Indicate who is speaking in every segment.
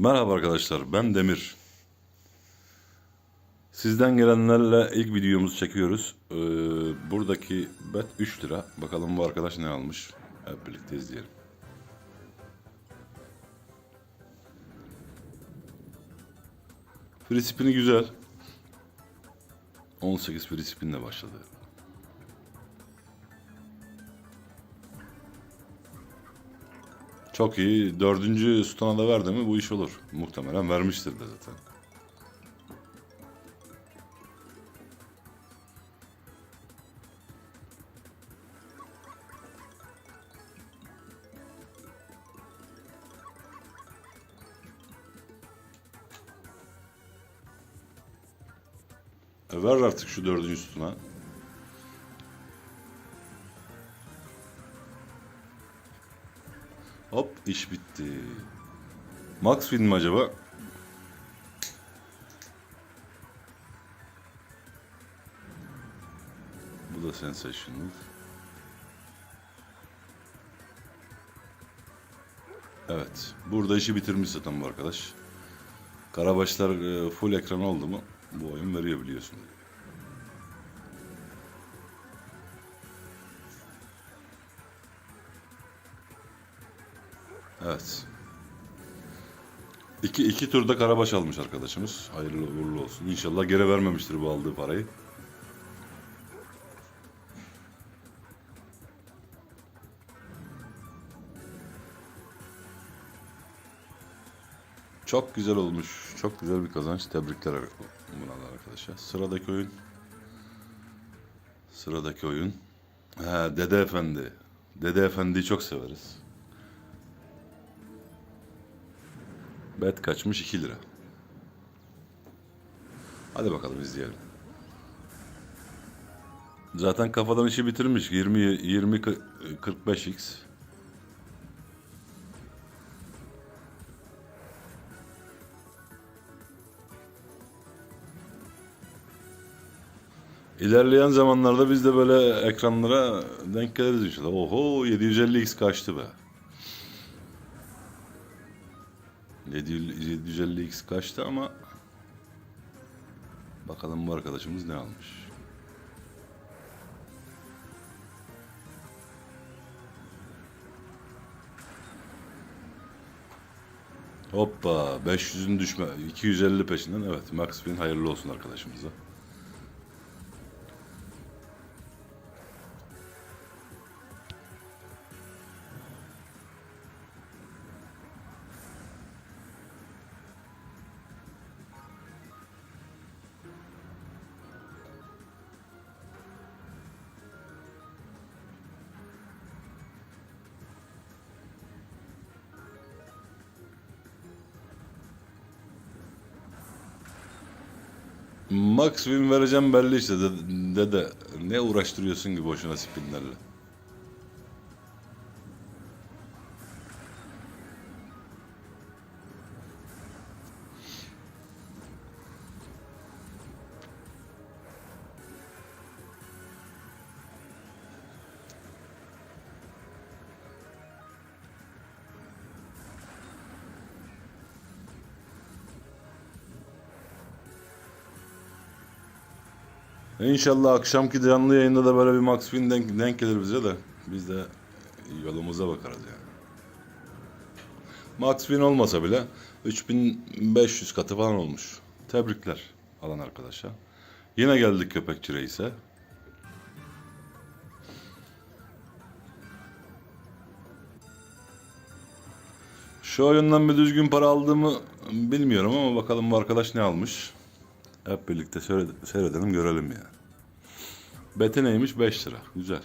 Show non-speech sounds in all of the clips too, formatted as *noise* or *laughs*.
Speaker 1: Merhaba arkadaşlar, ben Demir. Sizden gelenlerle ilk videomuzu çekiyoruz. Ee, buradaki bet 3 lira. Bakalım bu arkadaş ne almış. Hep birlikte izleyelim. Free spin'i güzel. 18 free spin'le başladı. Çok iyi. Dördüncü stona da verdi mi bu iş olur. Muhtemelen vermiştir de zaten. E ver artık şu dördüncü stona. Hop iş bitti. Max Win mi acaba? Bu da sensational. Evet. Burada işi bitirmiş zaten bu arkadaş. Karabaşlar e, full ekran oldu mu bu oyun veriyor biliyorsun. Evet. İki, iki turda karabaş almış arkadaşımız. Hayırlı uğurlu olsun. İnşallah geri vermemiştir bu aldığı parayı. Çok güzel olmuş. Çok güzel bir kazanç. Tebrikler buna da arkadaşlar. Sıradaki oyun. Sıradaki oyun. Ha, Dede Efendi. Dede Efendi'yi çok severiz. Bet kaçmış 2 lira. Hadi bakalım izleyelim. Zaten kafadan işi bitirmiş. 20 20 45x. İlerleyen zamanlarda biz de böyle ekranlara denk geliriz inşallah. Oho 750x kaçtı be. 750x kaçtı ama bakalım bu arkadaşımız ne almış. Hoppa 500'ün düşme 250 peşinden evet Max Win hayırlı olsun arkadaşımıza. Max win vereceğim belli işte dede. Ne uğraştırıyorsun ki boşuna spinlerle. İnşallah akşamki canlı yayında da böyle bir Max Win denk, denk gelir bize de. Biz de yolumuza bakarız yani. Max Win olmasa bile 3500 katı falan olmuş. Tebrikler alan arkadaşa. Yine geldik köpekçi reise. Şu oyundan bir düzgün para aldığımı bilmiyorum ama bakalım bu arkadaş ne almış. Hep birlikte seyred- seyredelim görelim ya. Beti neymiş? 5 lira. Güzel.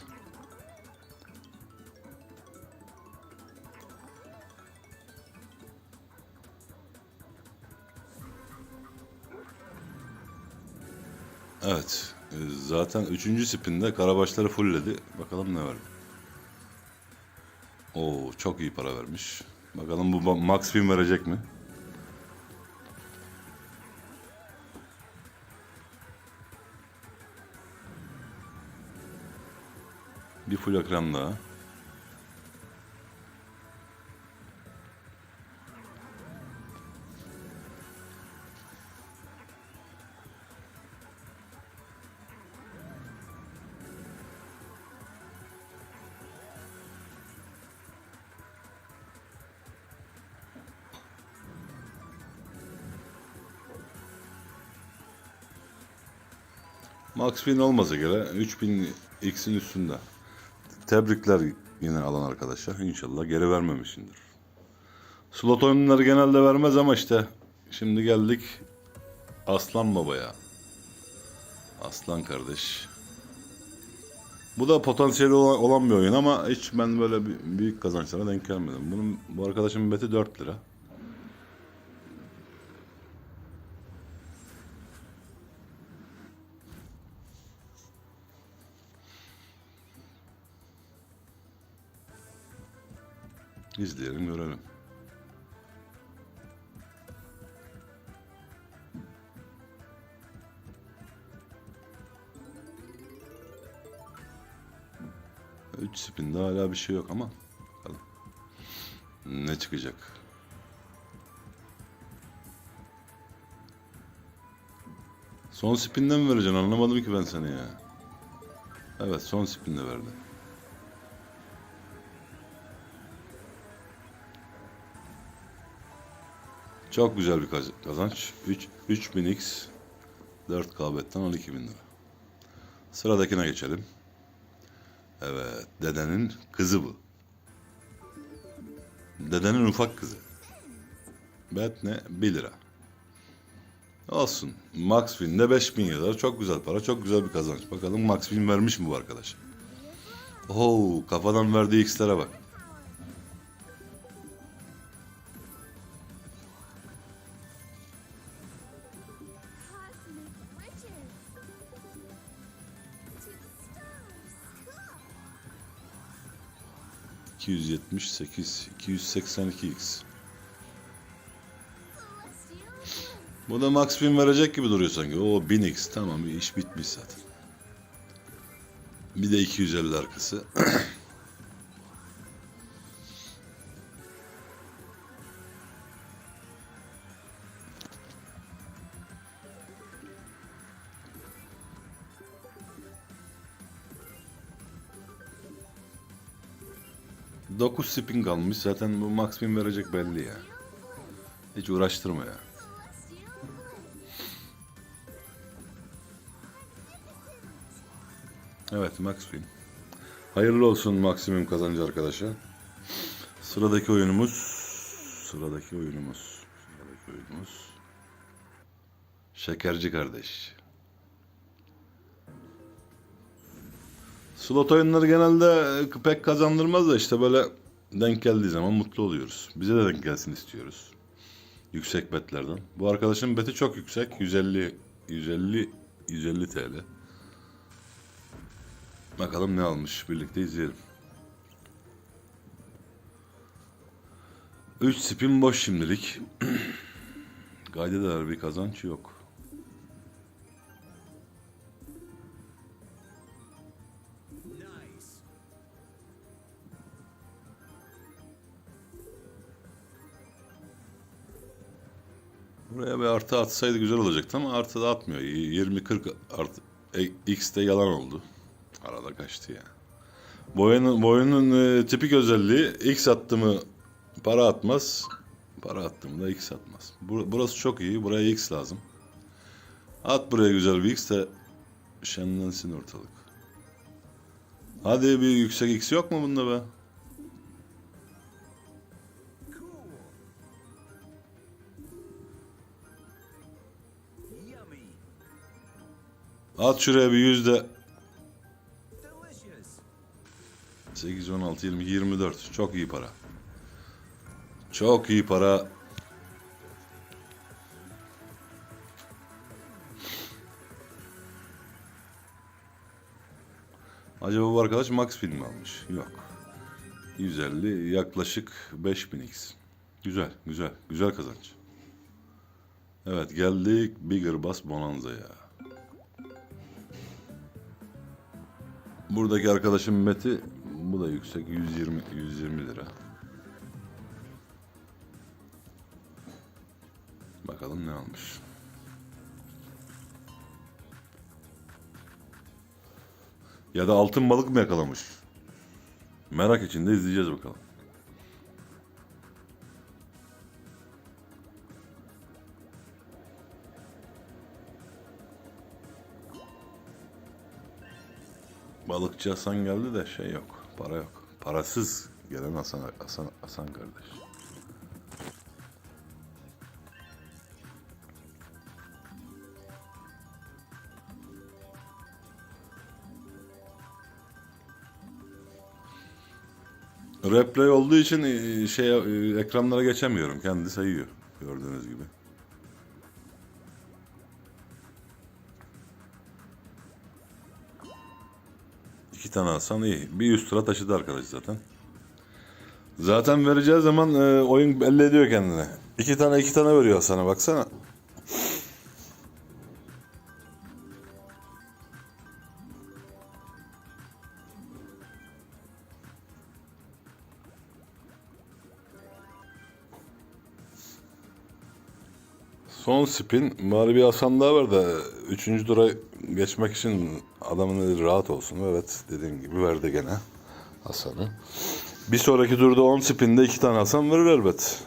Speaker 1: Evet. e, Zaten 3. spinde karabaşları fullledi. Bakalım ne var. Oo çok iyi para vermiş. Bakalım bu ma- max win verecek mi? Full ekranda. Max Win olmasa göre 3000 X'in üstünde. Tebrikler yine alan arkadaşa. İnşallah geri vermemişindir. Slot oyunları genelde vermez ama işte şimdi geldik Aslan Baba'ya. Aslan kardeş. Bu da potansiyeli olan, bir oyun ama hiç ben böyle büyük kazançlara denk gelmedim. Bunun bu arkadaşın beti 4 lira. İzleyelim görelim. Üç spinde hala bir şey yok ama. Ne çıkacak? Son spinde mi vereceksin? Anlamadım ki ben seni ya. Evet son spinde verdi. Çok güzel bir kaz- kazanç. 3 3000x 4 kabetten 12.000 lira. Sıradakine geçelim. Evet, dedenin kızı bu. Dedenin ufak kızı. Bet ne? 1 lira. Olsun. Max Win'de 5000 yazar. Çok güzel para, çok güzel bir kazanç. Bakalım Max Win vermiş mi bu arkadaş? Oo, kafadan verdiği x'lere bak. 278, 282x.
Speaker 2: Celestial wind.
Speaker 1: Bu da Max Win verecek gibi duruyor sanki. O 1000x tamam iş bitmiş zaten. Bir de 250 arkası. *clears throat* Dokuz spin kalmış. Zaten bu Max Win verecek belli ya. Hiç uğraştırma ya. Evet Max Win. Hayırlı olsun maksimum kazancı arkadaşa. Sıradaki oyunumuz sıradaki oyunumuz sıradaki oyunumuz Şekerci kardeş. Slot oyunları genelde e, pek kazandırmaz da işte böyle denk geldiği zaman mutlu oluyoruz. Bize de denk gelsin istiyoruz. Yüksek betlerden. Bu arkadaşın beti çok yüksek. 150 150 150 TL. Bakalım ne almış. Birlikte izleyelim. 3 spin boş şimdilik. *clears throat* Gaydedeler bir kazanç yok. Buraya bir artı atsaydı güzel olacaktı ama artı da atmıyor. 20-40 artı e, X de yalan oldu. Arada kaçtı ya. Bu oyunun e, tipik özelliği X attı mı para atmaz. Para attı mı da X atmaz. Bur- burası çok iyi. Buraya X lazım. At buraya güzel bir X de şenlensin ortalık. Hadi bir yüksek X yok mu bunda be? At şuraya bir yüzde
Speaker 3: Delicious.
Speaker 1: 8, 16, 20, 24. Çok iyi para. Çok iyi para. Acaba bu arkadaş Max film almış? Yok. 150 yaklaşık 5000x. Güzel, güzel, güzel kazanç. Evet geldik Bigger Bass Bonanza'ya. Buradaki arkadaşım Meti bu da yüksek 120 120 lira. Bakalım ne almış. Ya da altın balık mı yakalamış? Merak içinde izleyeceğiz bakalım. Balıkçı Hasan geldi de şey yok. Para yok. Parasız gelen Hasan, Hasan, Hasan kardeş. Replay olduğu için e, şey e, ekranlara geçemiyorum. Kendi sayıyor gördüğünüz gibi. Tane alsan iyi. Bir 100 lira taşıdı arkadaş zaten. Zaten vereceği zaman e, oyun belli ediyor kendine. İki tane iki tane veriyor sana baksana. Son spin bari bir Hasan daha var da üçüncü tura geçmek için adamın eli rahat olsun. Evet dediğim gibi verdi gene Hasan'ı. Bir sonraki turda 10 spinde iki tane Hasan verir elbet.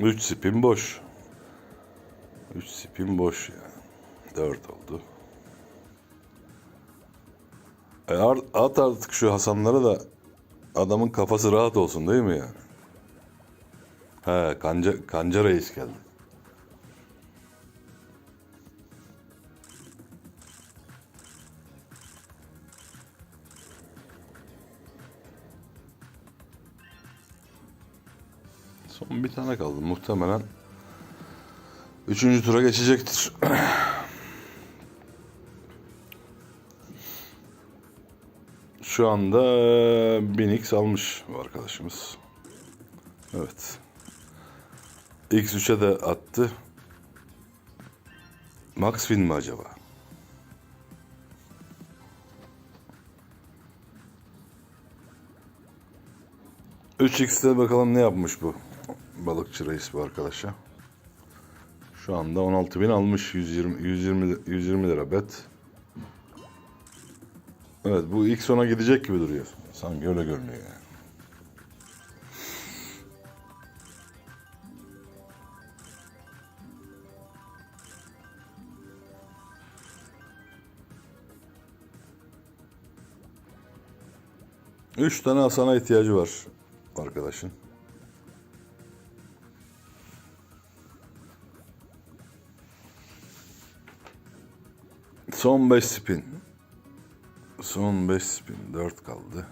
Speaker 1: Üç spin boş. 3 spin boş yani. 4 oldu. E at artık şu Hasanları da adamın kafası rahat olsun değil mi yani? He kanca, kanca reis geldi. Son bir tane kaldı muhtemelen. Üçüncü tura geçecektir. *clears throat* Şu anda 1000x almış bu arkadaşımız. Evet. X3'e de attı. Max win mi acaba? Üç xte bakalım ne yapmış bu balıkçı reis bu arkadaşa. Şu anda 16.000 almış 120 120 120 lira bet. Evet bu ilk sona gidecek gibi duruyor. Sanki öyle görünüyor yani. Üç tane Hasan'a ihtiyacı var arkadaşın. Son 5 spin. Son 5 spin. 4 kaldı.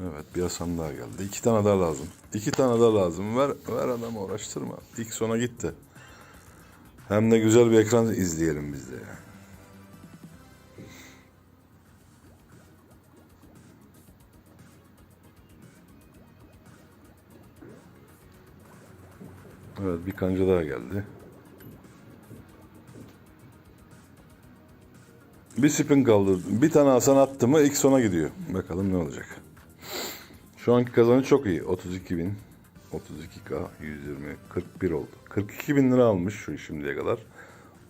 Speaker 1: Evet bir Hasan daha geldi. İki tane daha lazım. İki tane daha lazım. Ver, ver adamı uğraştırma. İlk sona gitti. Hem de güzel bir ekran izleyelim biz de ya. Evet bir kanca daha geldi. Bir spin kaldı. Bir tane Hasan attı mı ilk sona gidiyor. Bakalım ne olacak. Şu anki kazanı çok iyi. 32 bin. 32k 120 41 oldu. 42 bin lira almış şu şimdiye kadar.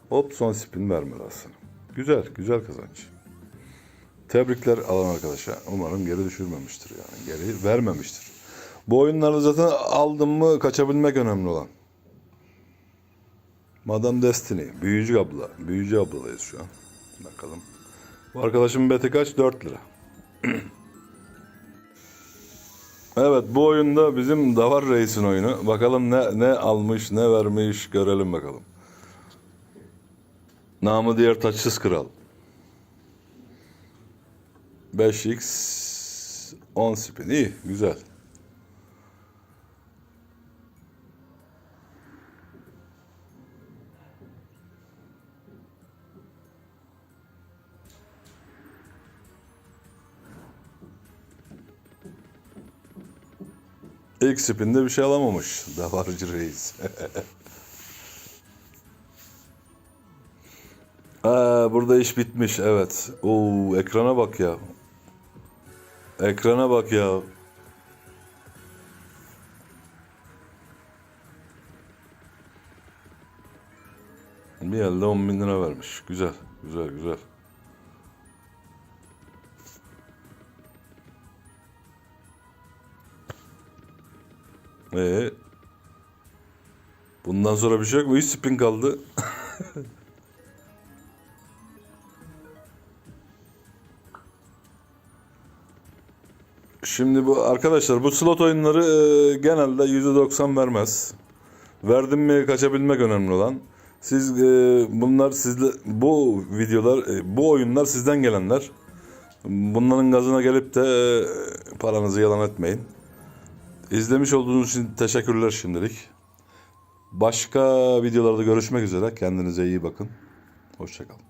Speaker 1: Hop son spin vermedi Hasan. Güzel güzel kazanç. Tebrikler alan arkadaşa. Umarım geri düşürmemiştir yani. Geri vermemiştir. Bu oyunları zaten aldım mı kaçabilmek önemli olan. Madame Destiny. Büyücü abla. Büyücü abladayız şu an. Bakalım. Bu arkadaşımın beti kaç? 4 lira. *clears throat* evet bu oyunda bizim Davar Reis'in oyunu. Bakalım ne ne almış ne vermiş görelim bakalım. Namı diğer taçsız kral. 5x 10 spin. İyi güzel. İlk spinde bir şey alamamış. *laughs* Davarcı reis. Aa, *laughs* burada iş bitmiş evet. Oo, ekrana bak ya. Ekrana bak ya. Bir elde 10 bin lira vermiş. Güzel, güzel, güzel. Ee, bundan sonra bir şey yok mu? Hiç spin kaldı. *laughs* Şimdi bu arkadaşlar bu slot oyunları e, genelde %90 vermez. Verdim mi kaçabilmek önemli olan. Siz e, bunlar sizde bu videolar e, bu oyunlar sizden gelenler. Bunların gazına gelip de e, paranızı yalan etmeyin. İzlemiş olduğunuz için teşekkürler şimdilik. Başka videolarda görüşmek üzere. Kendinize iyi bakın. Hoşçakalın.